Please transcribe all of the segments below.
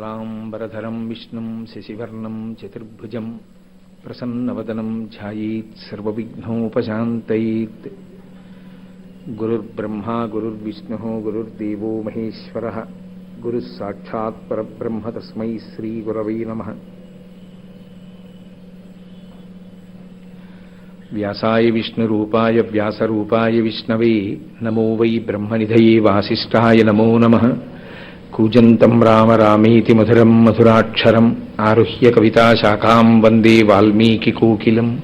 శుక్లాంబరధరం విష్ణుం శశివర్ణం చతుర్భుజం ప్రసన్నవదనం ధ్యాయేత్ సర్వవిఘ్నోపశాంతయేత్. గురుర్బ్రహ్మా గురుర్విష్ణు గురుర్దేవో మహేశ్వర గురుः సాక్షాత్ పరబ్రహ్మ తస్మై శ్రీగురవై నమः. వ్యాసాయ విష్ణురూపాయ వ్యాసరూపాయ విష్ణవే నమో వై బ్రహ్మనిధయే వాసిష్ఠాయ నమో నమః. కూజంతం రామ రామేతి మధురం మధురాక్షరం ఆరుహ్య కవితాశాఖాం వందే వాల్మీకికోకిలం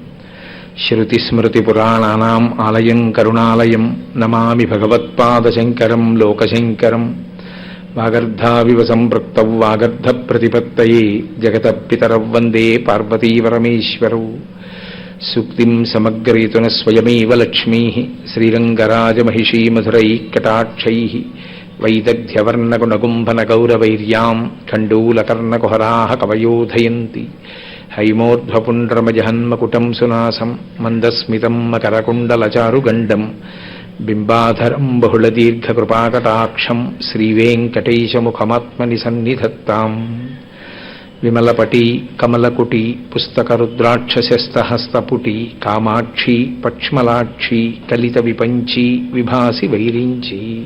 శృతిస్మృతిపురాణానాం ఆలయం కరుణాలయం నమామి భగవత్పాదశంకరం లోకశంకరం. వాగర్ధావివ సంపృక్త వాగర్ధ సంపృక్తౌ జగత జగతపితరౌ వందే పార్వతీపరమేశ్వరౌ సూక్తిం సమగ్రయతున స్వయమేవ లక్ష్మీ శ్రీరంగరాజమహిషీ మధురై కటాక్షై. వైదగ్ధ్యవర్ణగుణగుంభనగౌరవైర్యాం ఖండూలకర్ణకుహరా కవయోధయంతి హైమోర్ధ్వపుండ్రమజహన్మకుటం సునాసం మందస్మితం మకరకుండలచారుగండం బింబాధరం బహుళదీర్ఘకృపాకటాక్షం శ్రీవేంకటేశముఖమాత్మని సన్నిధత్తాం విమలపటి కమలకుటి పుస్తకరుద్రాక్షసస్తహస్తపుటి కామాక్షి పక్ష్మలాక్షి కలిత విపంచి విభాసి వైరించి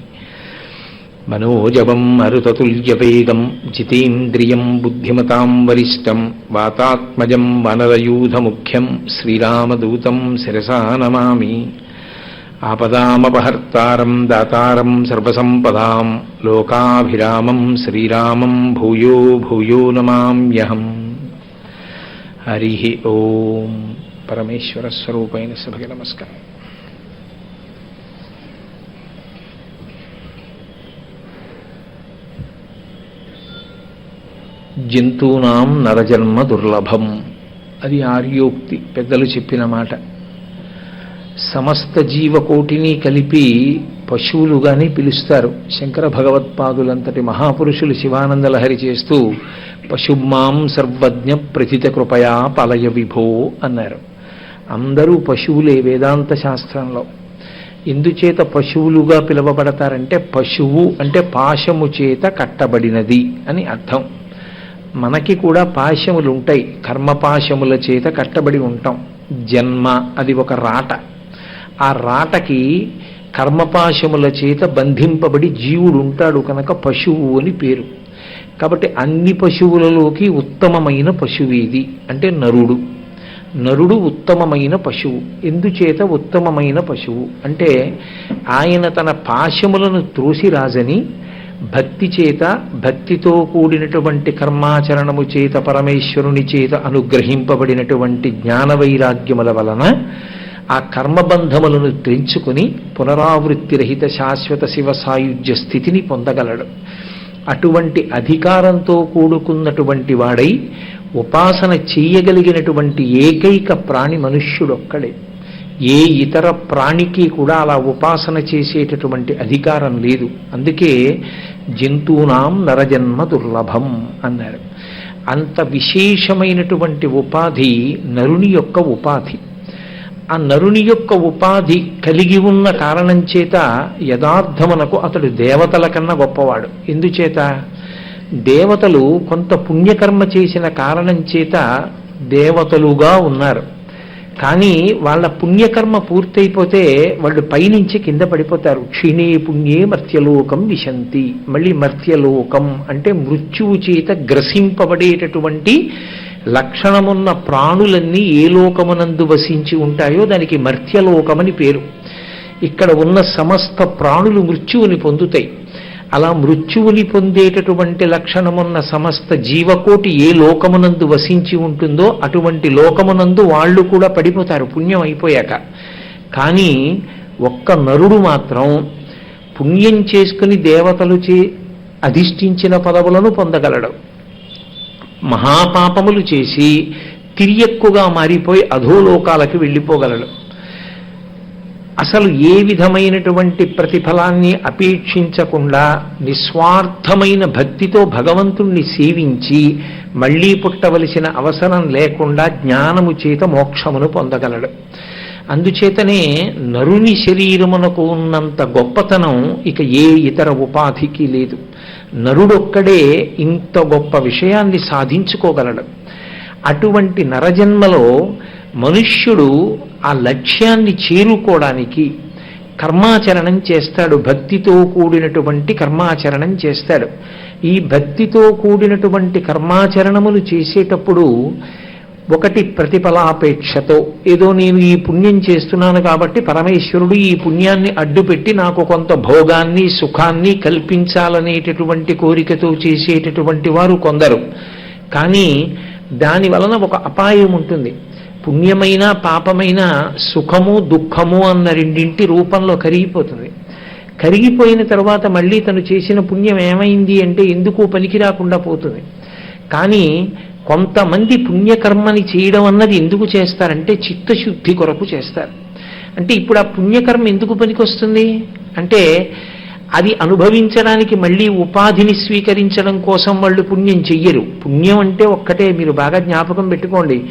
మనోజవం మరుతతుల్యవేగం జితేంద్రియం బుద్ధిమతాం వరిష్టం వాతాత్మజం వనరయూధముఖ్యం శ్రీరామదూతం శిరసా నమామి ఆపదామపహర్తారం దాతారం సర్వసంపదాం లోకాభిరామం శ్రీరామం భూయో భూయో నమామ్యహం హరి ఓం పరమేశ్వర స్వరూపైన సభకి నమస్కారం. జంతూనాం నరజన్మ దుర్లభం. అది ఆర్యోక్తి పెద్దలు చెప్పిన మాట. సమస్త జీవకోటిని కలిపి పశువులుగానే పిలుస్తారు. శంకర భగవత్పాదులంతటి మహాపురుషులు శివానందలహరి చేస్తూ పశుమాం సర్వజ్ఞ ప్రథిత కృపయా పలయ విభో అన్నారు. అందరూ పశువులే వేదాంత శాస్త్రంలో. ఎందుచేత పశువులుగా పిలువబడతారంటే పశువు అంటే పాశము చేత కట్టబడినది అని అర్థం. మనకి కూడా పాశములు ఉంటాయి కర్మపాశముల చేత కట్టబడి ఉంటాం. జన్మ అది ఒక రాట. ఆ రాటకి కర్మపాశముల చేత బంధింపబడి జీవుడు ఉంటాడు కనుక పశువు అని పేరు. కాబట్టి అన్ని పశువులలోకి ఉత్తమమైన పశువు ఇది అంటే నరుడు. నరుడు ఉత్తమమైన పశువు. ఎందుచేత ఉత్తమమైన పశువు? అంటే ఆయన తన పాశములను త్రోసిరాజని భక్తి చేత భక్తితో కూడినటువంటి కర్మాచరణము చేత పరమేశ్వరుని చేత అనుగ్రహింపబడినటువంటి జ్ఞాన వైరాగ్యముల వలన ఆ కర్మబంధములను తెంచుకుని పునరావృత్తి రహిత శాశ్వత శివ సాయుధ్య స్థితిని పొందగలడు. అటువంటి అధికారంతో కూడుకున్నటువంటి వాడై ఉపాసన చెయ్యగలిగినటువంటి ఏకైక ప్రాణి మనుష్యుడొక్కడే. ఏ ఇతర ప్రాణికి కూడా అలా ఉపాసన చేసేటటువంటి అధికారం లేదు. అందుకే జంతువునాం నరజన్మ దుర్లభం అన్నారు. అంత విశేషమైనటువంటి ఉపాధి నరుని యొక్క ఉపాధి. ఆ నరుని యొక్క ఉపాధి కలిగి ఉన్న కారణం చేత యథార్థమునకు అతడు దేవతల కన్నా గొప్పవాడు. ఎందుచేత? దేవతలు కొంత పుణ్యకర్మ చేసిన కారణం చేత దేవతలుగా ఉన్నారు. కానీ వాళ్ళ పుణ్యకర్మ పూర్తయిపోతే వాళ్ళు పైనుంచి కింద పడిపోతారు. క్షీణే పుణ్యే మర్త్యలోకం విశంతి. మళ్ళీ మర్త్యలోకం అంటే మృత్యువు చేత గ్రసింపబడేటటువంటి లక్షణమున్న ప్రాణులన్నీ ఏ లోకమునందు వసించి ఉంటాయో దానికి మర్త్యలోకమని పేరు. ఇక్కడ ఉన్న సమస్త ప్రాణులు మృత్యువుని పొందుతాయి. అలా మృత్యువుని పొందేటటువంటి లక్షణమున్న సమస్త జీవకోటి ఏ లోకమునందు వసించి ఉంటుందో అటువంటి లోకమునందు వాళ్ళు కూడా పడిపోతారు పుణ్యం అయిపోయాక. కానీ ఒక్క నరుడు మాత్రం పుణ్యం చేసుకుని దేవతలు చే అధిష్ఠించిన పదవులను పొందగలడు. మహాపాపములు చేసి తిరియక్కుగా మారిపోయి అధోలోకాలకి వెళ్ళిపోగలడు. అసలు ఏ విధమైనటువంటి ప్రతిఫలాన్ని అపేక్షించకుండా నిస్వార్థమైన భక్తితో భగవంతుణ్ణి సేవించి మళ్ళీ పుట్టవలసిన అవసరం లేకుండా జ్ఞానము చేత మోక్షమును పొందగలడు. అందుచేతనే నరుని శరీరమునకు ఉన్నంత గొప్పతనం ఇక ఏ ఇతర ఉపాధికి లేదు. నరుడొక్కడే ఇంత గొప్ప విషయాన్ని సాధించుకోగలడు. అటువంటి నరజన్మలో మనుష్యుడు ఆ లక్ష్యాన్ని చేరుకోవడానికి కర్మాచరణం చేస్తాడు. భక్తితో కూడినటువంటి కర్మాచరణం చేస్తాడు. ఈ భక్తితో కూడినటువంటి కర్మాచరణములు చేసేటప్పుడు ఒకటి ప్రతిఫలాపేక్షతో ఏదో నేను ఈ పుణ్యం చేస్తున్నాను కాబట్టి పరమేశ్వరుడు ఈ పుణ్యాన్ని అడ్డుపెట్టి నాకు కొంత భోగాన్ని సుఖాన్ని కల్పించాలనేటటువంటి కోరికతో చేసేటటువంటి వారు కొందరు. కానీ దాని వలన ఒక అపాయం ఉంటుంది. పుణ్యమైన పాపమైన సుఖము దుఃఖము అన్న రెండింటి రూపంలో కరిగిపోతుంది. కరిగిపోయిన తర్వాత మళ్ళీ తను చేసిన పుణ్యం ఏమైంది అంటే ఎందుకు పనికి రాకుండా పోతుంది? కానీ కొంతమంది పుణ్యకర్మని చేయడం అన్నది ఎందుకు చేస్తారంటే చిత్తశుద్ధి కొరకు చేస్తారు. అంటే ఇప్పుడు ఆ పుణ్యకర్మ ఎందుకు పనికొస్తుంది? అంటే అది అనుభవించడానికి మళ్ళీ ఉపాధిని స్వీకరించడం కోసం వాళ్ళు పుణ్యం చెయ్యరు. పుణ్యం అంటే ఒక్కటే మీరు బాగా జ్ఞాపకం పెట్టుకోండి.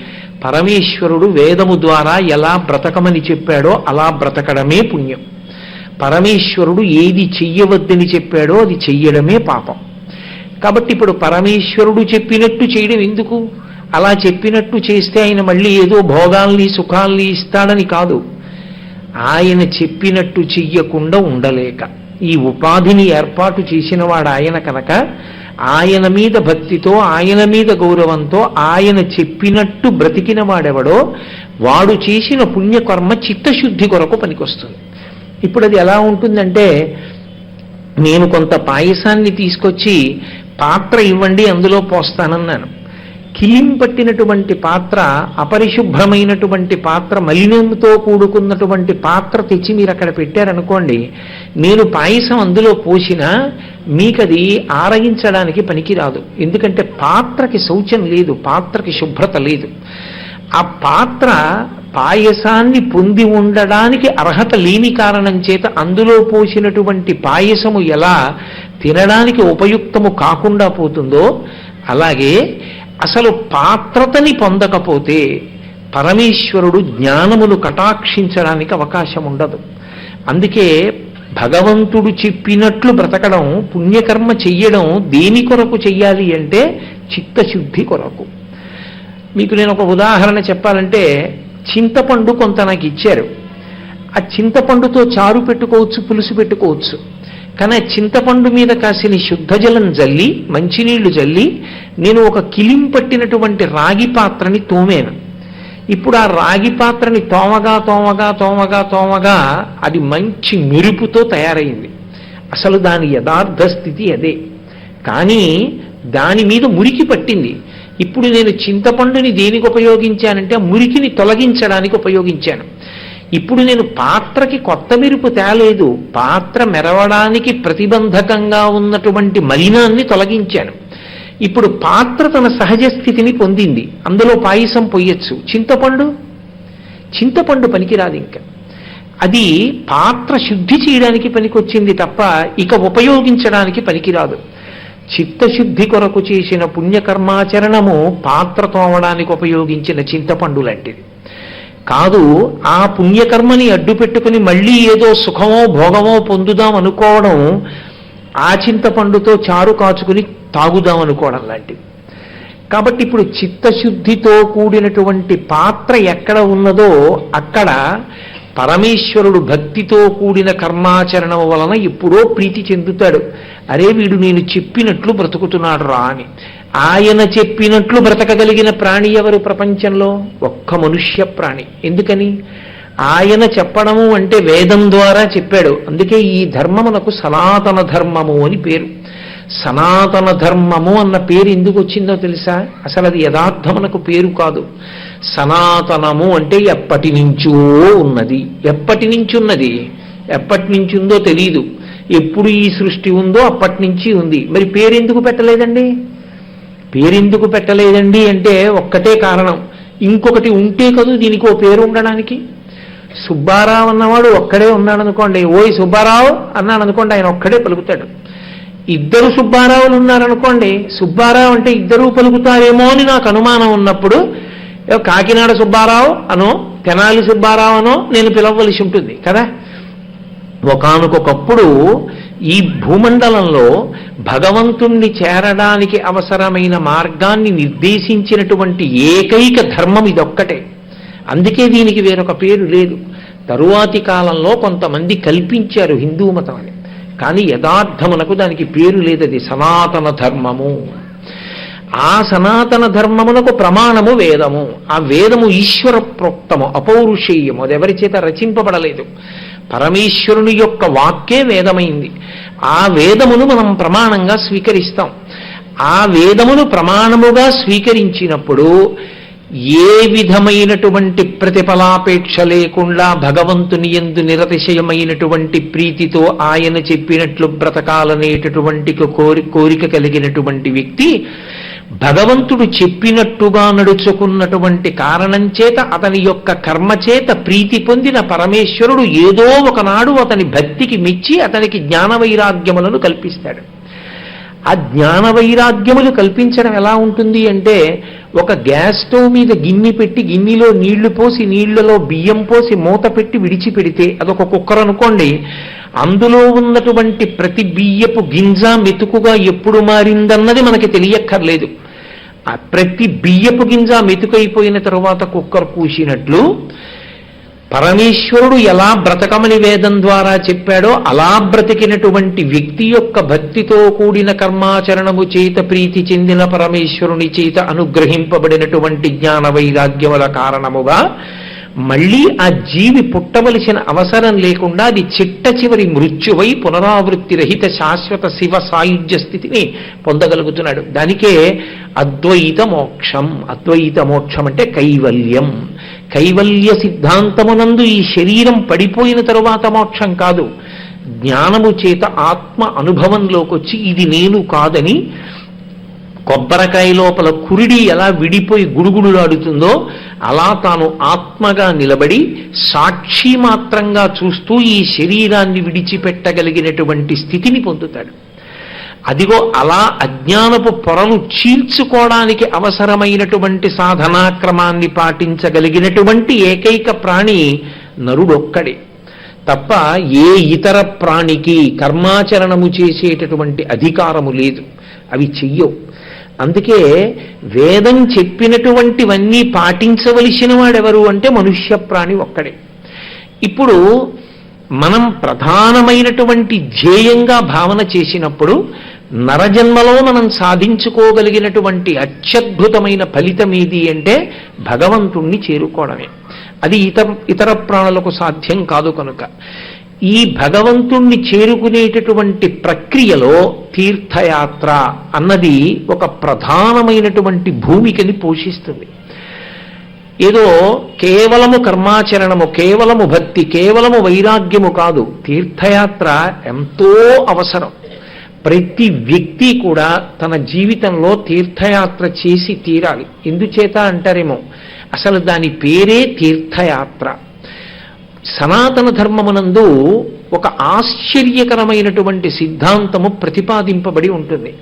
పరమేశ్వరుడు వేదము ద్వారా ఎలా బ్రతకమని చెప్పాడో అలా బ్రతకడమే పుణ్యం. పరమేశ్వరుడు ఏది చెయ్యవద్దని చెప్పాడో అది చెయ్యడమే పాపం. కాబట్టి ఇప్పుడు పరమేశ్వరుడు చెప్పినట్టు చేయడం ఎందుకు? అలా చెప్పినట్టు చేస్తే ఆయన మళ్ళీ ఏదో భోగాల్ని సుఖాల్ని ఇస్తాడని కాదు. ఆయన చెప్పినట్టు చెయ్యకుండా ఉండలేక. ఈ ఉపాధిని ఏర్పాటు చేసిన వాడు ఆయన కనుక ఆయన మీద భక్తితో ఆయన మీద గౌరవంతో ఆయన చెప్పినట్టు బ్రతికిన వాడెవడో వాడు చేసిన పుణ్యకర్మ చిత్తశుద్ధి కొరకు పనికొస్తుంది. ఇప్పుడు అది ఎలా ఉంటుందంటే నేను కొంత పాయసాన్ని తీసుకొచ్చి పాత్ర ఇవ్వండి అందులో పోస్తానన్నాను. కిలిం పట్టినటువంటి పాత్ర అపరిశుభ్రమైనటువంటి పాత్ర మలినంతో కూడుకున్నటువంటి పాత్ర తెచ్చి మీరు అక్కడ పెట్టారనుకోండి నేను పాయసం అందులో పోసినా మీకది ఆరగించడానికి పనికిరాదు. ఎందుకంటే పాత్రకి శౌచం లేదు పాత్రకి శుభ్రత లేదు. ఆ పాత్ర పాయసాన్ని పొంది ఉండడానికి అర్హత లేని కారణం చేత అందులో పోసినటువంటి పాయసము ఎలా తినడానికి ఉపయుక్తము కాకుండా పోతుందో అలాగే అసలు పాత్రతని పొందకపోతే పరమేశ్వరుడు జ్ఞానమును కటాక్షించడానికి అవకాశం ఉండదు. అందుకే భగవంతుడు చెప్పినట్లు బ్రతకడం పుణ్యకర్మ చెయ్యడం దేని కొరకు చెయ్యాలి అంటే చిత్తశుద్ధి కొరకు. మీకు నేను ఒక ఉదాహరణ చెప్పాలంటే చింతపండు కొంత నాకు ఇచ్చారు. ఆ చింతపండుతో చారు పెట్టుకోవచ్చు పులుసు పెట్టుకోవచ్చు. కానీ ఆ చింతపండు మీద కాసిన శుద్ధ జలం జల్లి మంచినీళ్ళు జల్లి నేను ఒక కిలిం పట్టినటువంటి రాగి పాత్రని తోమాను. ఇప్పుడు ఆ రాగి పాత్రని తోమగా తోమగా తోమగా తోమగా అది మంచి మెరుపుతో తయారైంది. అసలు దాని యథార్థ స్థితి అదే. కానీ దాని మీద మురికి పట్టింది. ఇప్పుడు నేను చింతపండుని దేనికి ఉపయోగించానంటే ఆ మురికిని తొలగించడానికి ఉపయోగించాను. ఇప్పుడు నేను పాత్రకి కొత్త మెరుపు తేలేదు. పాత్ర మెరవడానికి ప్రతిబంధకంగా ఉన్నటువంటి మలినాన్ని తొలగించాను. ఇప్పుడు పాత్ర తన సహజ స్థితిని పొందింది. అందులో పాయసం పొయ్యొచ్చు. చింతపండు? చింతపండు పనికిరాదు ఇంకా. అది పాత్ర శుద్ధి చేయడానికి పనికొచ్చింది తప్ప ఇక ఉపయోగించడానికి పనికిరాదు. చిత్తశుద్ధి కొరకు చేసిన పుణ్యకర్మాచరణము పాత్ర తోమడానికి ఉపయోగించిన చింతపండు లాంటిది. కాదు ఆ పుణ్యకర్మని అడ్డు పెట్టుకుని మళ్ళీ ఏదో సుఖమో భోగమో పొందుదాం అనుకోవడం ఆ చింతపండుతో చారు కాచుకుని తాగుదాం అనుకోవడం లాంటిది. కాబట్టి ఇప్పుడు చిత్తశుద్ధితో కూడినటువంటి పాత్ర ఎక్కడ ఉన్నదో అక్కడ పరమేశ్వరుడు భక్తితో కూడిన కర్మాచరణ వలన ఎప్పుడో ప్రీతి చెందుతాడు. అరే వీడు నేను చెప్పినట్లు బ్రతుకుతున్నాడు రా అని. ఆయన చెప్పినట్లు బ్రతకగలిగిన ప్రాణి ఎవరు ప్రపంచంలో? ఒక్క మనుష్య ప్రాణి. ఎందుకని? ఆయన చెప్పడము అంటే వేదం ద్వారా చెప్పాడు. అందుకే ఈ ధర్మమునకు సనాతన ధర్మము అని పేరు. సనాతన ధర్మము అన్న పేరు ఎందుకు వచ్చిందో తెలుసా? అసలు అది యథార్థమునకు పేరు కాదు. సనాతనము అంటే ఎప్పటి నుంచో ఉన్నది. ఎప్పటి నుంచి ఉన్నది? ఎప్పటి నుంచి ఉందో తెలియదు ఎప్పుడు ఈ సృష్టి ఉందో అప్పటి నుంచి ఉంది. మరి పేరు ఎందుకు పెట్టలేదండి? పేరెందుకు పెట్టలేదండి అంటే ఒక్కటే కారణం. ఇంకొకటి ఉంటే కదూ దీనికి ఓ పేరు ఉండడానికి. సుబ్బారావు అన్నవాడు ఒక్కడే ఉన్నాడు అనుకోండి ఓయ్ సుబ్బారావు అన్నాడు అనుకోండి ఆయన ఒక్కడే పలుకుతాడు. ఇద్దరు సుబ్బారావులు ఉన్నారనుకోండి సుబ్బారావు అంటే ఇద్దరూ పలుకుతారేమో అని నాకు అనుమానం ఉన్నప్పుడు కాకినాడ సుబ్బారావు అనో తెనాలి సుబ్బారావు అనో నేను పిలవలసి ఉంటుంది కదా? ఒకనకొకప్పుడు ఈ భూమండలంలో భగవంతుణ్ణి చేరడానికి అవసరమైన మార్గాన్ని నిర్దేశించినటువంటి ఏకైక ధర్మం ఇదొక్కటే. అందుకే దీనికి వేరొక పేరు లేదు. తరువాతి కాలంలో కొంతమంది కల్పించారు హిందూ మతం అని. కానీ యథార్థమునకు దానికి పేరు లేదు అది సనాతన ధర్మము. ఆ సనాతన ధర్మమునకు ప్రమాణము వేదము. ఆ వేదము ఈశ్వర ప్రోక్తము అపౌరుషేయము. అది ఎవరి చేత రచింపబడలేదు. పరమేశ్వరుని యొక్క వాక్కే వేదమైంది. ఆ వేదమును మనం ప్రమాణంగా స్వీకరిస్తాం. ఆ వేదమును ప్రమాణముగా స్వీకరించినప్పుడు ఏ విధమైనటువంటి ప్రతిఫలాపేక్ష లేకుండా భగవంతుని ఎందు నిరతిశయమైనటువంటి ప్రీతితో ఆయన చెప్పినట్లు బ్రతకాలనేటటువంటి కోరి కోరిక కలిగినటువంటి వ్యక్తి భగవంతుడు చెప్పినట్టుగా నడుచుకున్నటువంటి కారణం చేత అతని యొక్క కర్మ చేత ప్రీతి పొందిన పరమేశ్వరుడు ఏదో ఒకనాడు అతని భక్తికి మెచ్చి అతనికి జ్ఞాన వైరాగ్యములను కల్పిస్తాడు. ఆ జ్ఞాన వైరాగ్యములు కల్పించడం ఎలా ఉంటుంది అంటే ఒక గ్యాస్ స్టవ్ మీద గిన్నె పెట్టి గిన్నెలో నీళ్ళు పోసి నీళ్ళలో బియ్యం పోసి మూత పెట్టి విడిచిపెడితే అదొక కుక్కర్ అనుకోండి. అందులో ఉన్నటువంటి ప్రతి బియ్యపు గింజ మెతుకుగా ఎప్పుడు మారిందన్నది మనకి తెలియక్కర్లేదు. ఆ ప్రతి బియ్యపు గింజ మెతుకైపోయిన తరువాత కుక్కర్ కూసినట్లు పరమేశ్వరుడు ఎలా బ్రతకమని వేదం ద్వారా చెప్పాడో అలా బ్రతికినటువంటి వ్యక్తి యొక్క భక్తితో కూడిన కర్మాచరణము చేత ప్రీతి చెందిన పరమేశ్వరుని చేత అనుగ్రహింపబడినటువంటి జ్ఞాన వైరాగ్యముల కారణముగా మళ్ళీ ఆ జీవి పుట్టవలసిన అవసరం లేకుండా అది చిట్ట చివరి మృత్యువై పునరావృత్తి రహిత శాశ్వత శివ సాయుధ్య స్థితిని పొందగలుగుతున్నాడు. దానికే అద్వైత మోక్షం. అద్వైత మోక్షం అంటే కైవల్యం. కైవల్య సిద్ధాంతమునందు ఈ శరీరం పడిపోయిన తరువాత మోక్షం కాదు. జ్ఞానము చేత ఆత్మ అనుభవంలోకి వచ్చి ఇది నేను కాదని కొబ్బరికాయ లోపల కురిడి ఎలా విడిపోయి గుడుగుడులాడుతుందో అలా తాను ఆత్మగా నిలబడి సాక్షి మాత్రంగా చూస్తూ ఈ శరీరాన్ని విడిచిపెట్టగలిగినటువంటి స్థితిని పొందుతాడు. అదిగో అలా అజ్ఞానపు పొరలు చీల్చుకోవడానికి అవసరమైనటువంటి సాధనాక్రమాన్ని పాటించగలిగినటువంటి ఏకైక ప్రాణి నరుడొక్కడే. తప్ప ఏ ఇతర ప్రాణికి కర్మాచరణము చేసేటటువంటి అధికారము లేదు. అవి చెయ్యవు. అందుకే వేదం చెప్పినటువంటివన్నీ పాటించవలసిన వాడెవరు అంటే మనుష్య ప్రాణి ఒక్కడే. ఇప్పుడు మనం ప్రధానమైనటువంటి ధ్యేయంగా భావన చేసినప్పుడు నరజన్మలో మనం సాధించుకోగలిగినటువంటి అత్యద్భుతమైన ఫలితం ఏది అంటే భగవంతుణ్ణి చేరుకోవడమే. అది ఇతర ఇతర ప్రాణులకు సాధ్యం కాదు కనుక. ఈ భగవంతుణ్ణి చేరుకునేటటువంటి ప్రక్రియలో తీర్థయాత్ర అన్నది ఒక ప్రధానమైనటువంటి భూమికని పోషిస్తుంది. ఏదో కేవలము కర్మాచరణము కేవలము భక్తి కేవలము వైరాగ్యము కాదు. తీర్థయాత్ర ఎంతో అవసరం. ప్రతి వ్యక్తి కూడా తన జీవితంలో తీర్థయాత్ర చేసి తీరాలి. ఎందుచేత అంటారేమో అసలు దాని పేరే తీర్థయాత్ర. సనాతన ధర్మమునందు ఒక ఆశ్చర్యకరమైనటువంటి సిద్ధాంతము ప్రతిపాదింపబడి ఉంటుంది.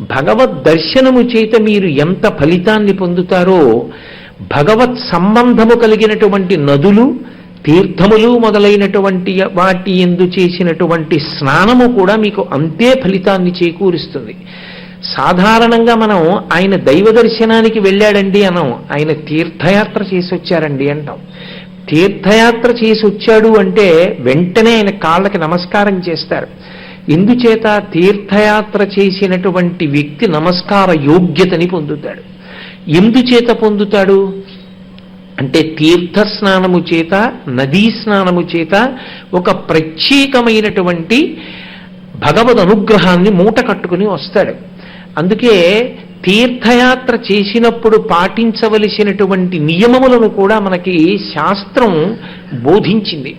భగవద్ దర్శనము చేత మీరు ఎంత ఫలితాన్ని పొందుతారో భగవత్ సంబంధము కలిగినటువంటి నదులు తీర్థములు మొదలైనటువంటి వాటి ఎందు చేసినటువంటి స్నానము కూడా మీకు అంతే ఫలితాన్ని చేకూరుస్తుంది. సాధారణంగా మనం ఆయన దైవ దర్శనానికి వెళ్ళాడండి అనం ఆయన తీర్థయాత్ర చేసి వచ్చారండి అంటాం. తీర్థయాత్ర చేసి వచ్చాడు అంటే వెంటనే ఆయన కాళ్ళకి నమస్కారం చేస్తారు. ఎందుచేత తీర్థయాత్ర చేసినటువంటి వ్యక్తి నమస్కార యోగ్యతని పొందుతాడు. ఎందుచేత పొందుతాడు? అంటే తీర్థ స్నానము చేత నదీ స్నానము చేత ఒక ప్రత్యేకమైనటువంటి భగవద్ అనుగ్రహాన్ని మూట కట్టుకుని వస్తాడు. అందుకే తీర్థయాత్ర చేసినప్పుడు పాటించవలసినటువంటి నియమములను కూడా మనకి శాస్త్రం బోధించింది.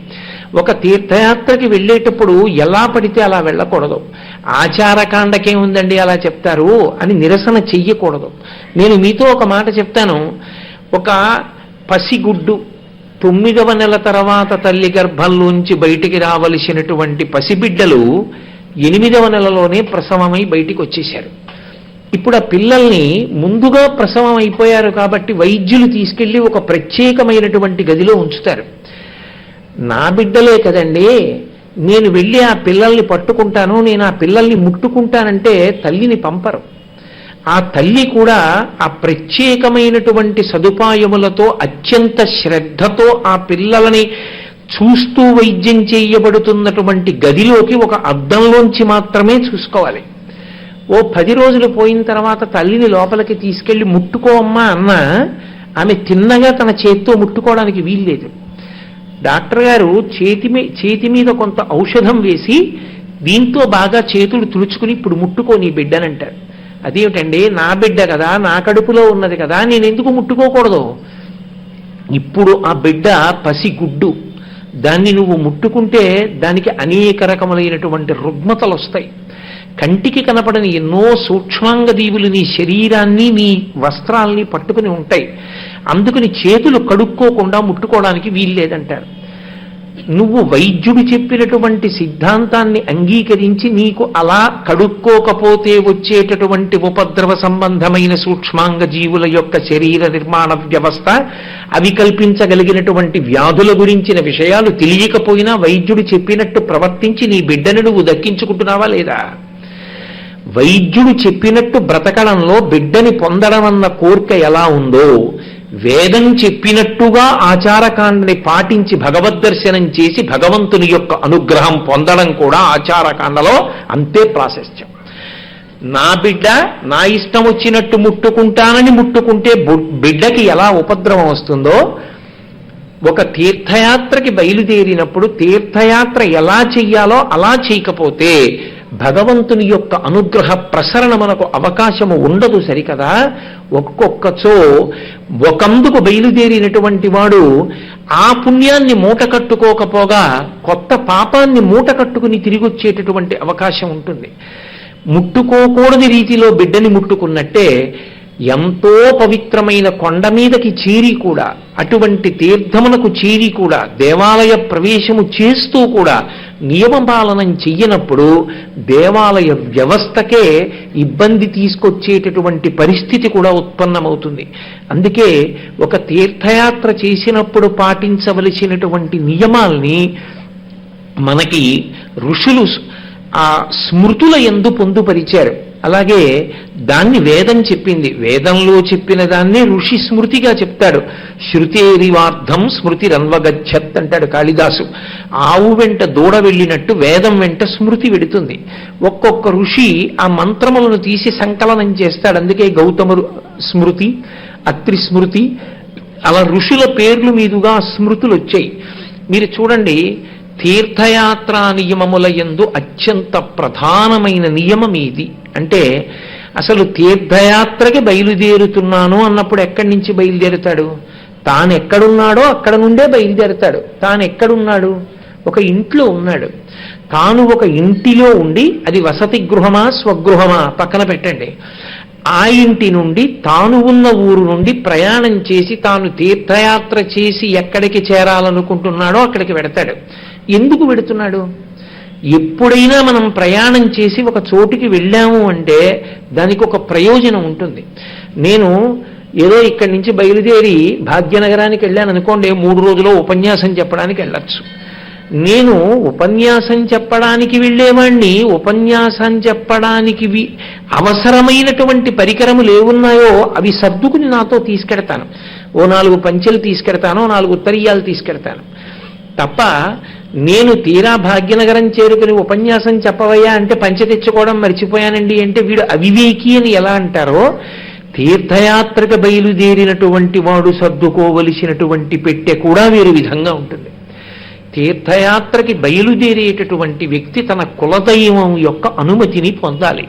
ఒక తీర్థయాత్రకి వెళ్ళేటప్పుడు ఎలా పడితే అలా వెళ్ళకూడదు. ఆచారకాండకే ఉందండి అలా చెప్తారు అని నిరసన చెయ్యకూడదు. నేను మీతో ఒక మాట చెప్తాను. ఒక పసిగుడ్డు తొమ్మిదవ నెల తర్వాత తల్లి గర్భంలోంచి బయటికి రావలసినటువంటి పసిబిడ్డలు ఎనిమిదవ నెలలోనే ప్రసవమై బయటికి వచ్చేశారు ఇప్పుడు ఆ పిల్లల్ని ముందుగా ప్రసవం అయిపోయారు కాబట్టి వైద్యులు తీసుకెళ్ళి ఒక ప్రత్యేకమైనటువంటి గదిలో ఉంచుతారు. నా బిడ్డలే కదండి నేను వెళ్ళి ఆ పిల్లల్ని పట్టుకుంటాను నేను ఆ పిల్లల్ని ముట్టుకుంటానంటే తల్లిని పంపరు. ఆ తల్లి కూడా ఆ ప్రత్యేకమైనటువంటి సదుపాయములతో అత్యంత శ్రద్ధతో ఆ పిల్లలని చూస్తూ వైద్యం చేయబడుతున్నటువంటి గదిలోకి ఒక అద్దంలోంచి మాత్రమే చూసుకోవాలి. ఓ పది రోజులు పోయిన తర్వాత తల్లిని లోపలికి తీసుకెళ్ళి ముట్టుకోమ్మా అన్న ఆమె తిన్నగా తన చేత్తో ముట్టుకోవడానికి వీల్లేదు. డాక్టర్ గారు చేతి మీ చేతి మీద కొంత ఔషధం వేసి దీంతో బాగా చేతులు తుడుచుకుని ఇప్పుడు ముట్టుకో నీ బిడ్డనంటారు అదేమిటండి? నా బిడ్డ కదా నా కడుపులో ఉన్నది కదా నేను ఎందుకు ముట్టుకోకూడదు? ఇప్పుడు ఆ బిడ్డ పసిగుడ్డు దాన్ని నువ్వు ముట్టుకుంటే దానికి అనేక రకములైనటువంటి రుగ్మతలు వస్తాయి కంటికి కనపడని ఎన్నో సూక్ష్మాంగ దీవులు నీ శరీరాన్ని నీ వస్త్రాల్ని పట్టుకుని ఉంటాయి. అందుకని చేతులు కడుక్కోకుండా ముట్టుకోవడానికి వీల్లేదంటారు నువ్వు వైద్యుడు చెప్పినటువంటి సిద్ధాంతాన్ని అంగీకరించి నీకు అలా కడుక్కోకపోతే వచ్చేటటువంటి ఉపద్రవ సంబంధమైన సూక్ష్మాంగ జీవుల యొక్క శరీర నిర్మాణ వ్యవస్థ అవి కల్పించగలిగినటువంటి వ్యాధుల గురించిన విషయాలు తెలియకపోయినా వైద్యుడు చెప్పినట్టు ప్రవర్తించి నీ బిడ్డను నువ్వు దక్కించుకుంటున్నావా లేదా? వైద్యుడు చెప్పినట్టు బ్రతకడంలో బిడ్డని పొందడం అన్న కోరిక ఎలా ఉందో వేదం చెప్పినట్టుగా ఆచారకాండని పాటించి భగవద్దర్శనం చేసి భగవంతుని యొక్క అనుగ్రహం పొందడం కూడా ఆచారకాండలో అంతే ప్రాశస్త్యం. నా బిడ్డ నా ఇష్టం వచ్చినట్టు ముట్టుకుంటానని ముట్టుకుంటే బిడ్డకి ఎలా ఉపద్రవం వస్తుందో ఒక తీర్థయాత్రకి బయలుదేరినప్పుడు తీర్థయాత్ర ఎలా చెయ్యాలో అలా చేయకపోతే భగవంతుని యొక్క అనుగ్రహ ప్రసరణ మనకు అవకాశము ఉండదు సరికదా? ఒక్కొక్కచో ఒకందుకు బయలుదేరినటువంటి వాడు ఆ పుణ్యాన్ని మూట కట్టుకోకపోగా కొత్త పాపాన్ని మూట కట్టుకుని తిరిగొచ్చేటటువంటి అవకాశం ఉంటుంది. ముట్టుకోకూడని రీతిలో బిడ్డని ముట్టుకున్నట్టే ఎంతో పవిత్రమైన కొండ మీదకి చేరి కూడా అటువంటి తీర్థమునకు చేరి కూడా దేవాలయ ప్రవేశము చేస్తూ కూడా నియమపాలనం చెయ్యనప్పుడు దేవాలయ వ్యవస్థకే ఇబ్బంది తీసుకొచ్చేటటువంటి పరిస్థితి కూడా ఉత్పన్నమవుతుంది. అందుకే ఒక తీర్థయాత్ర చేసినప్పుడు పాటించవలసినటువంటి నియమాల్ని మనకి ఋషులు ఆ స్మృతుల ఎందు పొందుపరిచారు. అలాగే దాన్ని వేదం చెప్పింది. వేదంలో చెప్పిన దాన్ని ఋషి స్మృతిగా చెప్తాడు. శృతేరివార్థం స్మృతి రన్వగచ్చత్ అంటాడు కాళిదాసు. ఆవు వెంట దూడ వెళ్ళినట్టు వేదం వెంట స్మృతి వెడుతుంది. ఒక్కొక్క ఋషి ఆ మంత్రములను తీసి సంకలనం చేస్తాడు. అందుకే గౌతమ స్మృతి అత్రి స్మృతి అలా ఋషుల పేర్లు మీదుగా స్మృతులు వచ్చాయి మీరు చూడండి తీర్థయాత్రా నియమముల ఎందు అత్యంత ప్రధానమైన నియమం ఇది. అంటే అసలు తీర్థయాత్రకి బయలుదేరుతున్నాను అన్నప్పుడు ఎక్కడి నుంచి బయలుదేరుతాడు? తాను ఎక్కడున్నాడో అక్కడ నుండే బయలుదేరుతాడు. తాను ఎక్కడున్నాడు? ఒక ఇంట్లో ఉన్నాడు. తాను ఒక ఇంటిలో ఉండి అది వసతి గృహమా స్వగృహమా? పక్కన పెట్టండి. ఆ ఇంటి నుండి తాను ఉన్న ఊరు నుండి ప్రయాణం చేసి తాను తీర్థయాత్ర చేసి ఎక్కడికి చేరాలనుకుంటున్నాడో అక్కడికి వెడతాడు. ఎందుకు వెడుతున్నాడు? ఎప్పుడైనా మనం ప్రయాణం చేసి ఒక చోటుకి వెళ్ళాము అంటే దానికి ఒక ప్రయోజనం ఉంటుంది. నేను ఏదో ఇక్కడి నుంచి బయలుదేరి భాగ్యనగరానికి వెళ్ళాను అనుకోండి మూడు రోజుల్లో ఉపన్యాసం చెప్పడానికి వెళ్ళొచ్చు. నేను ఉపన్యాసం చెప్పడానికి వెళ్ళేవాణ్ణి. ఉపన్యాసం చెప్పడానికి వి- అవసరమైనటువంటి పరికరములు ఏమున్నాయో అవి సర్దుకుని నాతో తీసుకెడతాను. ఓ నాలుగు పంచెలు తీసుకెడతాను ఓ నాలుగు ఉత్తరీయాలు తీసుకెడతాను. తప్ప నేను తీరా భాగ్యనగరం చేరుకుని ఉపన్యాసం చెప్పవయ్యా అంటే పంచె తెచ్చుకోవడం మర్చిపోయానండి అంటే వీడు అవివేకి అని ఎలా అంటారో తీర్థయాత్రకు బయలుదేరినటువంటి వాడు సర్దుకోవలసినటువంటి పెట్టె కూడా వేరు విధంగా ఉంటుంది. తీర్థయాత్రకి బయలుదేరేటటువంటి వ్యక్తి తన కులదైవం యొక్క అనుమతిని పొందాలి.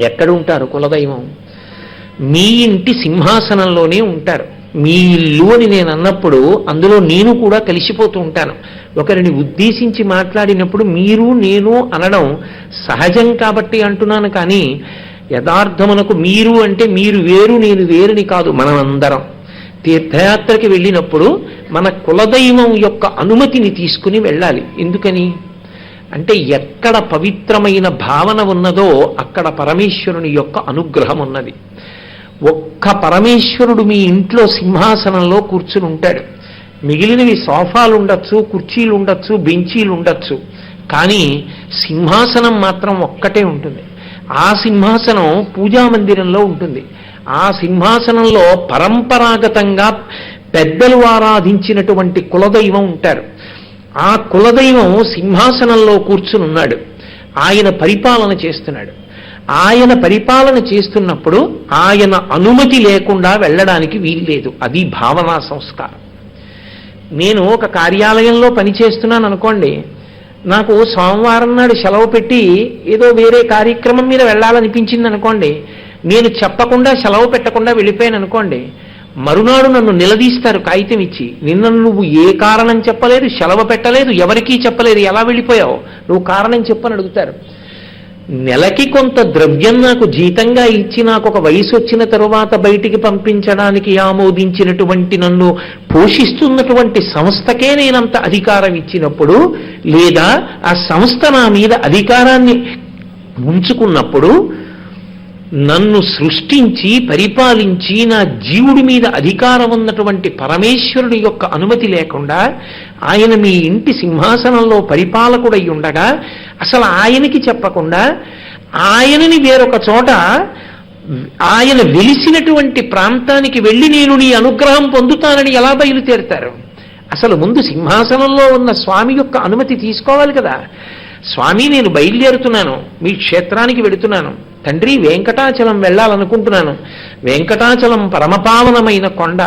ఎక్కడ ఉంటారు కులదైవం? మీ ఇంటి సింహాసనంలోనే ఉంటారు. మీ ఇల్లు అని నేను అన్నప్పుడు అందులో నేను కూడా కలిసిపోతూ ఉంటాను. ఒకరిని ఉద్దేశించి మాట్లాడినప్పుడు మీరు నేను అనడం సహజం కాబట్టి అంటున్నాను కానీ యథార్థమునకు మీరు అంటే మీరు వేరు నేను వేరుని కాదు మనమందరం. తీర్థయాత్రకి వెళ్ళినప్పుడు మన కులదైవం యొక్క అనుమతిని తీసుకుని వెళ్ళాలి. ఎందుకని? అంటే ఎక్కడ పవిత్రమైన భావన ఉన్నదో అక్కడ పరమేశ్వరుని యొక్క అనుగ్రహం ఉన్నది. ఒక్క పరమేశ్వరుడు మీ ఇంట్లో సింహాసనంలో కూర్చుని ఉంటాడు. మిగిలినవి సోఫాలు ఉండొచ్చు కుర్చీలు ఉండొచ్చు బెంచీలు ఉండొచ్చు. కానీ సింహాసనం మాత్రం ఒక్కటే ఉంటుంది. ఆ సింహాసనం పూజా మందిరంలో ఉంటుంది. ఆ సింహాసనంలో పరంపరాగతంగా పెద్దలు ఆరాధించినటువంటి కులదైవం ఉంటారు ఆ కులదైవం సింహాసనంలో కూర్చుని ఉన్నాడు. ఆయన పరిపాలన చేస్తున్నాడు. ఆయన పరిపాలన చేస్తున్నప్పుడు ఆయన అనుమతి లేకుండా వెళ్ళడానికి వీల్లేదు. అది భావనా సంస్కారం. నేను ఒక కార్యాలయంలో పనిచేస్తున్నాను అనుకోండి నాకు సోమవారం నాడు సెలవు పెట్టి ఏదో వేరే కార్యక్రమం మీద వెళ్ళాలనిపించింది అనుకోండి నేను చెప్పకుండా సెలవు పెట్టకుండా వెళ్ళిపోయాను అనుకోండి మరునాడు నన్ను నిలదీస్తారు కాగితం ఇచ్చి నిన్న నువ్వు ఏ కారణం చెప్పలేదు సెలవు పెట్టలేదు ఎవరికీ చెప్పలేదు ఎలా వెళ్ళిపోయావు? నువ్వు కారణం చెప్పని అడుగుతారు. నెలకి కొంత ద్రవ్యం నాకు జీతంగా ఇచ్చి నాకు ఒక వయసు వచ్చిన తరువాత బయటికి పంపించడానికి ఆమోదించినటువంటి నన్ను పోషిస్తున్నటువంటి సంస్థకే నేనంత అధికారం ఇచ్చినప్పుడు లేదా ఆ సంస్థ నా మీద అధికారాన్ని ఉంచుకున్నప్పుడు నన్ను సృష్టించి పరిపాలించి నా జీవుడి మీద అధికారం ఉన్నటువంటి పరమేశ్వరుడి యొక్క అనుమతి లేకుండా ఆయన మీ ఇంటి సింహాసనంలో పరిపాలకుడై ఉండగా అసలు ఆయనకి చెప్పకుండా ఆయనని వేరొక చోట ఆయన వెలిసినటువంటి ప్రాంతానికి వెళ్ళి నేను నీ అనుగ్రహం పొందుతానని ఎలా బయలుదేరుతారు? అసలు ముందు సింహాసనంలో ఉన్న స్వామి యొక్క అనుమతి తీసుకోవాలి కదా. స్వామి నేను బయలుదేరుతున్నాను. మీ క్షేత్రానికి వెడుతున్నాను తండ్రి వెంకటాచలం వెళ్ళాలనుకుంటున్నాను. వెంకటాచలం పరమపావనమైన కొండ.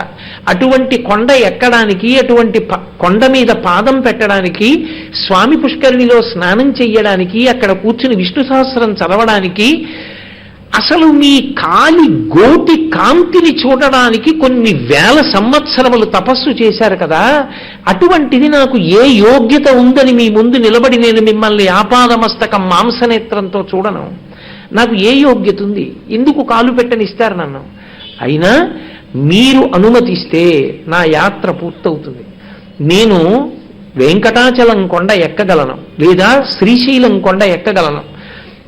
అటువంటి కొండ ఎక్కడానికి అటువంటి ప- కొండ మీద పాదం పెట్టడానికి స్వామి పుష్కరిణిలో స్నానం చెయ్యడానికి అక్కడ కూర్చుని విష్ణు సహస్రం చదవడానికి అసలు మీ కాలి గోటి కాంతిని చూడడానికి కొన్ని వేల సంవత్సరములు తపస్సు చేశారు కదా. అటువంటిది నాకు ఏ యోగ్యత ఉందని మీ ముందు నిలబడి నేను మిమ్మల్ని ఆపాదమస్తకం మాంసనేత్రంతో చూడను. నాకు ఏ యోగ్యత ఉంది? ఎందుకు కాలు పెట్టనిస్తారు నన్ను? అయినా మీరు అనుమతిస్తే నా యాత్ర పూర్తవుతుంది. నేను వెంకటాచలం కొండ ఎక్కగలను లేదా శ్రీశైలం కొండ ఎక్కగలను.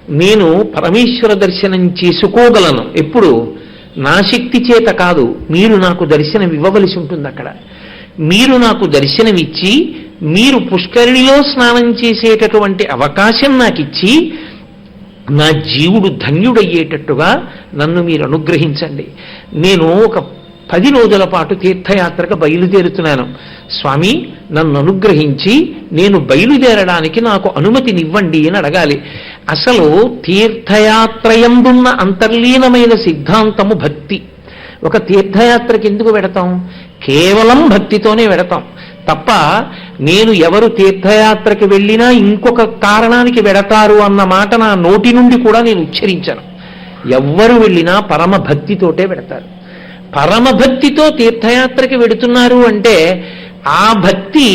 నేను పరమేశ్వర దర్శనం చేసుకోగలను. ఎప్పుడు? నా శక్తి చేత కాదు. మీరు నాకు దర్శనం ఇవ్వవలసి ఉంటుంది అక్కడ. మీరు నాకు దర్శనమిచ్చి మీరు పుష్కరిణిలో స్నానం చేసేటటువంటి అవకాశం నాకు ఇచ్చి నా జీవుడు ధన్యుడయ్యేటట్టుగా నన్ను మీరు అనుగ్రహించండి. నేను ఒక పది రోజుల పాటు తీర్థయాత్రకు బయలుదేరుతున్నాను. స్వామి నన్ను అనుగ్రహించి నేను బయలుదేరడానికి నాకు అనుమతినివ్వండి అని అడగాలి. అసలు తీర్థయాత్రయందున్న అంతర్లీనమైన సిద్ధాంతము భక్తి. ఒక తీర్థయాత్రకి ఎందుకు పెడతాం కేవలం భక్తితోనే పెడతాం తప్ప నేను ఎవరు తీర్థయాత్రకి వెళ్ళినా ఇంకొక కారణానికి వెడతారు అన్న మాట నా నోటి నుండి కూడా నేను ఉచ్చరించను. ఎవ్వరు వెళ్ళినా పరమ భక్తితోటే వెడతారు. పరమభక్తితో తీర్థయాత్రకి వెడుతున్నారు అంటే ఆ భక్తి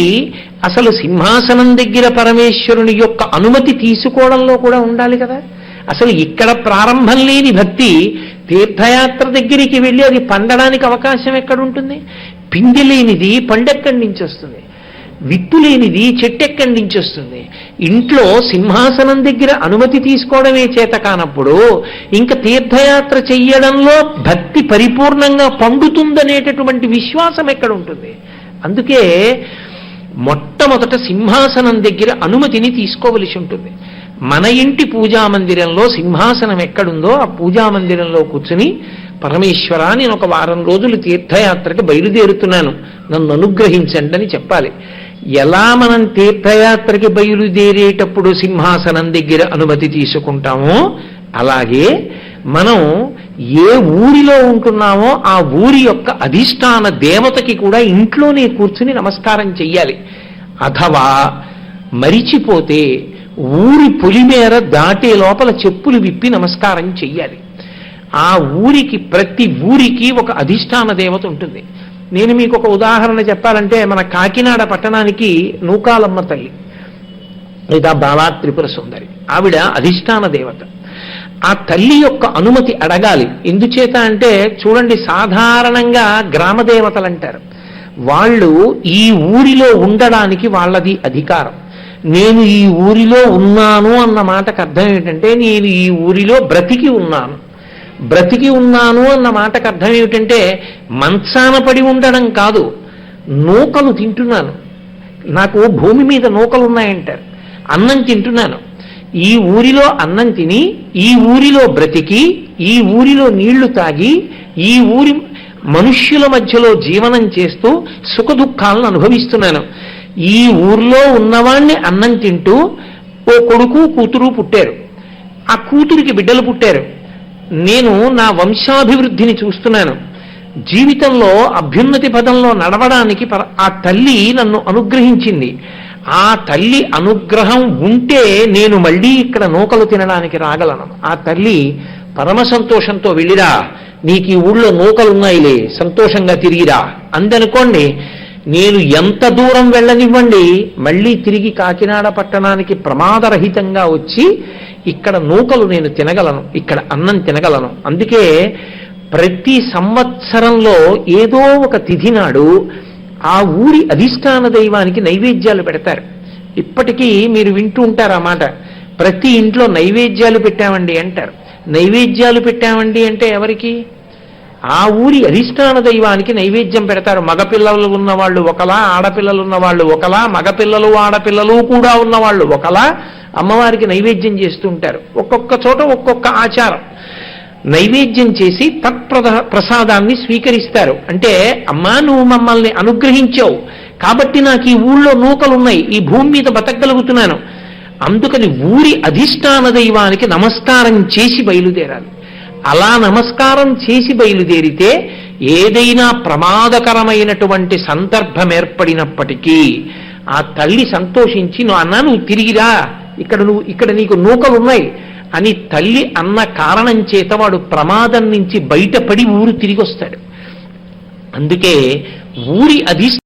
అసలు సింహాసనం దగ్గర పరమేశ్వరుని యొక్క అనుమతి తీసుకోవడంలో కూడా ఉండాలి కదా. అసలు ఇక్కడ ప్రారంభం లేని భక్తి తీర్థయాత్ర దగ్గరికి వెళ్ళి అది పండడానికి అవకాశం ఎక్కడుంటుంది పిండి లేనిది పండెక్కడి నుంచి వస్తుంది? విత్తు లేనిది చెట్టు ఎక్కడి నుంచి వస్తుంది? ఇంట్లో సింహాసనం దగ్గర అనుమతి తీసుకోవడమే చేత కానప్పుడు ఇంకా తీర్థయాత్ర చెయ్యడంలో భక్తి పరిపూర్ణంగా పండుతుందనేటటువంటి విశ్వాసం ఎక్కడ ఉంటుంది? అందుకే మొట్టమొదట సింహాసనం దగ్గర అనుమతిని తీసుకోవలసి ఉంటుంది. మన ఇంటి పూజా మందిరంలో సింహాసనం ఎక్కడుందో ఆ పూజా మందిరంలో కూర్చుని పరమేశ్వర నేను ఒక వారం రోజులు తీర్థయాత్రకి బయలుదేరుతున్నాను. నన్ను అనుగ్రహించండి అని చెప్పాలి. ఎలా మనం తీర్థయాత్రకి బయలుదేరేటప్పుడు సింహాసనం దగ్గర అనుమతి తీసుకుంటామో అలాగే మనం ఏ ఊరిలో ఉంటున్నామో ఆ ఊరి యొక్క అధిష్టాన దేవతకి కూడా ఇంట్లోనే కూర్చుని నమస్కారం చెయ్యాలి. అథవా మరిచిపోతే ఊరి పొలిమేర దాటే లోపల చెప్పులు విప్పి నమస్కారం చెయ్యాలి. ఆ ఊరికి ప్రతి ఊరికి ఒక అధిష్టాన దేవత ఉంటుంది. నేను మీకు ఒక ఉదాహరణ చెప్పాలంటే మన కాకినాడ పట్టణానికి నూకాలమ్మ తల్లి లేదా బాలా త్రిపుర సుందరి ఆవిడ అధిష్టాన దేవత. ఆ తల్లి యొక్క అనుమతి అడగాలి. ఎందుచేత అంటే చూడండి సాధారణంగా గ్రామ దేవతలు అంటారు వాళ్ళు ఈ ఊరిలో ఉండడానికి వాళ్ళది అధికారం. నేను ఈ ఊరిలో ఉన్నాను అన్న మాటకు అర్థం ఏమిటంటే నేను ఈ ఊరిలో బ్రతికి ఉన్నాను. బ్రతికి ఉన్నాను అన్న మాటకు అర్థం ఏమిటంటే మంచాన పడి ఉండడం కాదు నూకలు తింటున్నాను. నాకు భూమి మీద నూకలు ఉన్నాయంటారు. అన్నం తింటున్నాను. ఈ ఊరిలో అన్నం తిని ఈ ఊరిలో బ్రతికి ఈ ఊరిలో నీళ్ళు తాగి ఈ ఊరి మనుష్యుల మధ్యలో జీవనం చేస్తూ సుఖదుఖాలను అనుభవిస్తున్నాను. ఈ ఊర్లో ఉన్నవాణ్ణి అన్నం తింటూ ఓ కొడుకు కూతురు పుట్టారు. ఆ కూతురికి బిడ్డలు పుట్టారు. నేను నా వంశాభివృద్ధిని చూస్తున్నాను. జీవితంలో అభ్యున్నతి పదంలో నడవడానికి పర- ఆ తల్లి నన్ను అనుగ్రహించింది. ఆ తల్లి అనుగ్రహం ఉంటే నేను మళ్ళీ ఇక్కడ నూకలు తినడానికి రాగలను. ఆ తల్లి పరమ సంతోషంతో వెళ్ళిరా. నీకు ఈ ఊళ్ళో నూకలున్నాయిలే. సంతోషంగా తిరిగిరా. అందనుకోండి నేను ఎంత దూరం వెళ్ళనివ్వండి మళ్ళీ తిరిగి కాకినాడ పట్టణానికి ప్రమాదరహితంగా వచ్చి ఇక్కడ నూకలు నేను తినగలను ఇక్కడ అన్నం తినగలను. అందుకే ప్రతి సంవత్సరంలో ఏదో ఒక తిథి నాడు ఆ ఊరి అధిష్టాన దైవానికి నైవేద్యాలు పెడతారు. ఇప్పటికీ మీరు వింటూ ఉంటారు ఆ మాట ప్రతి ఇంట్లో నైవేద్యాలు పెట్టామండి అంటారు. నైవేద్యాలు పెట్టామండి అంటే ఎవరికి? ఆ ఊరి అధిష్టాన దైవానికి నైవేద్యం పెడతారు. మగపిల్లలు ఉన్నవాళ్ళు ఒకలా ఆడపిల్లలు ఉన్నవాళ్ళు ఒకలా మగపిల్లలు ఆడపిల్లలు కూడా ఉన్నవాళ్ళు ఒకలా. అమ్మవారికి నైవేద్యం చేస్తూ ఉంటారు ఒక్కొక్క చోట ఒక్కొక్క ఆచారం. నైవేద్యం చేసి తత్ప్రద ప్రసాదాన్ని స్వీకరిస్తారు. అంటే అమ్మా నువ్వు మమ్మల్ని అనుగ్రహించావు. కాబట్టి నాకు ఈ ఊళ్ళో నూకలున్నాయి. ఈ భూమి మీద బతకగలుగుతున్నాను. అందుకని ఊరి అధిష్టాన దైవానికి నమస్కారం చేసి బయలుదేరాలి. అలా నమస్కారం చేసి బయలుదేరితే ఏదైనా ప్రమాదకరమైనటువంటి సందర్భం ఏర్పడినప్పటికీ ఆ తల్లి సంతోషించి నువ్వు అన్నా నువ్వు తిరిగిరా. ఇక్కడ నువ్వు ఇక్కడ నీకు నూకలున్నాయి. అని తల్లి అన్న కారణం చేత వాడు ప్రమాదం నుంచి బయటపడి ఊరు తిరిగి వస్తాడు అందుకే ఊరి అధిష్ట